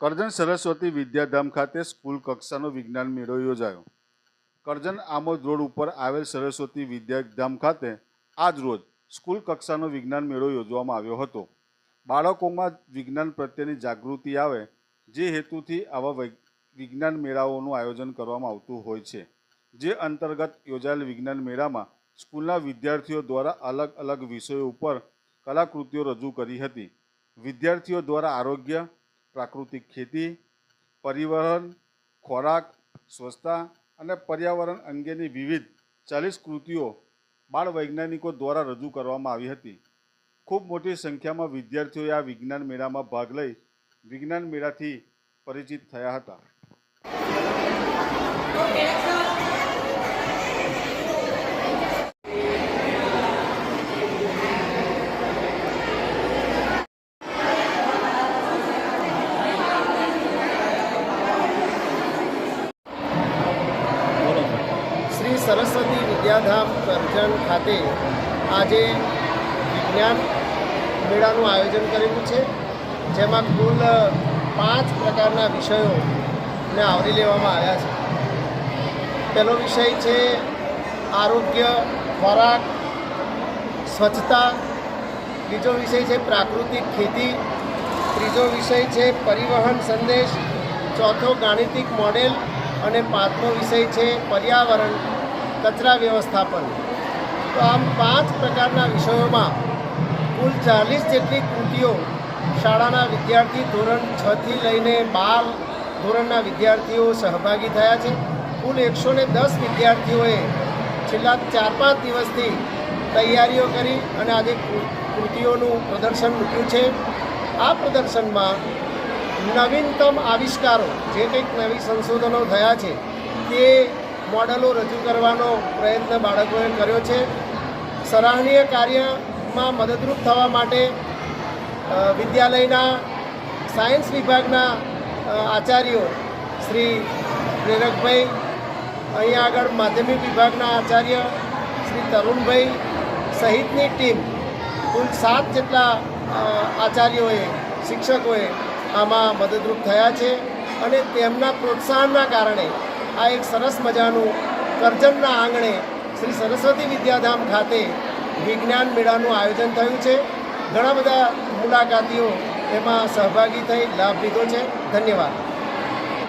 કરજણ સરસ્વતી વિદ્યાધામ ખાતે સ્કૂલ કક્ષાનો વિજ્ઞાન મેળો યોજાયો. કરજણ આમોદ રોડ ઉપર આવેલ સરસ્વતી વિદ્યાધામ ખાતે આજ રોજ સ્કૂલ કક્ષાનો વિજ્ઞાન મેળો યોજવામાં આવ્યો હતો. બાળકોમાં વિજ્ઞાન પ્રત્યેની જાગૃતિ આવે, જે હેતુથી આવા વિજ્ઞાન મેળાઓનું આયોજન કરવામાં આવતું હોય છે. જે અંતર્ગત યોજાયેલ વિજ્ઞાન મેળામાં સ્કૂલના વિદ્યાર્થીઓ દ્વારા અલગ અલગ વિષયો ઉપર કલાકૃતિઓ રજૂ કરી હતી. વિદ્યાર્થીઓ દ્વારા આરોગ્ય પ્રાકૃતિક ખેતી, પરિવહન, ખોરાક, સ્વચ્છતા અને પર્યાવરણ અંગેની વિવિધ ચાલીસ કૃતિઓ બાળ વૈજ્ઞાનિકો દ્વારા રજૂ કરવામાં આવી હતી. ખૂબ મોટી સંખ્યામાં વિદ્યાર્થીઓએ આ વિજ્ઞાન મેળામાં ભાગ લઈ વિજ્ઞાન મેળાથી પરિચિત થયા હતા શ્રી સરસ્વતી વિદ્યાધામ કરજણ ખાતે આજે વિજ્ઞાન મેળાનું આયોજન કરેલું છે. જેમાં કુલ પાંચ પ્રકારના વિષયોને આવરી લેવામાં આવ્યા છે. પહેલો વિષય છે આરોગ્ય, ખોરાક, સ્વચ્છતા. બીજો વિષય છે પ્રાકૃતિક ખેતી. ત્રીજો વિષય છે પરિવહન સંદેશ. ચોથો ગાણિતિક મોડેલ. અને પાંચમો વિષય છે પર્યાવરણ. કચરા વ્યવસ્થાપન. તો આમ પાંચ પ્રકારના વિષયોમાં કુલ ચાલીસ જેટલી કૃતિઓ શાળાના વિદ્યાર્થી ધોરણ છથી લઈને બાર ધોરણના વિદ્યાર્થીઓ સહભાગી થયા છે. કુલ એકસો ને દસ વિદ્યાર્થીઓએ છેલ્લા ચાર પાંચ દિવસથી તૈયારીઓ કરી અને આજે કૃતિઓનું પ્રદર્શન મૂક્યું છે. આ પ્રદર્શનમાં નવીનતમ આવિષ્કારો, જે કંઈક નવી સંશોધનો થયા છે, તે મોડલો રજૂ કરવાનો પ્રયત્ન બાળકોએ કર્યો છે. સરાહનીય કાર્યમાં મદદરૂપ થવા માટે વિદ્યાલયના સાયન્સ વિભાગના આચાર્યો શ્રી પ્રેરકભાઈ, અહીંયા આગળ માધ્યમિક વિભાગના આચાર્ય શ્રી તરુણભાઈ સહિતની ટીમ, કુલ સાત જેટલા આચાર્યોએ, શિક્ષકોએ આમાં મદદરૂપ થયા છે અને તેમના પ્રોત્સાહનના કારણે આ એક સરસ મજાનું કરજણના આંગણે શ્રી સરસ્વતી વિદ્યાધામ ખાતે વિજ્ઞાન મેળાનું આયોજન થયું છે. ઘણા બધા મુલાકાતીઓ એમાં સહભાગી થઈ લાભ લીધો છે. ધન્યવાદ.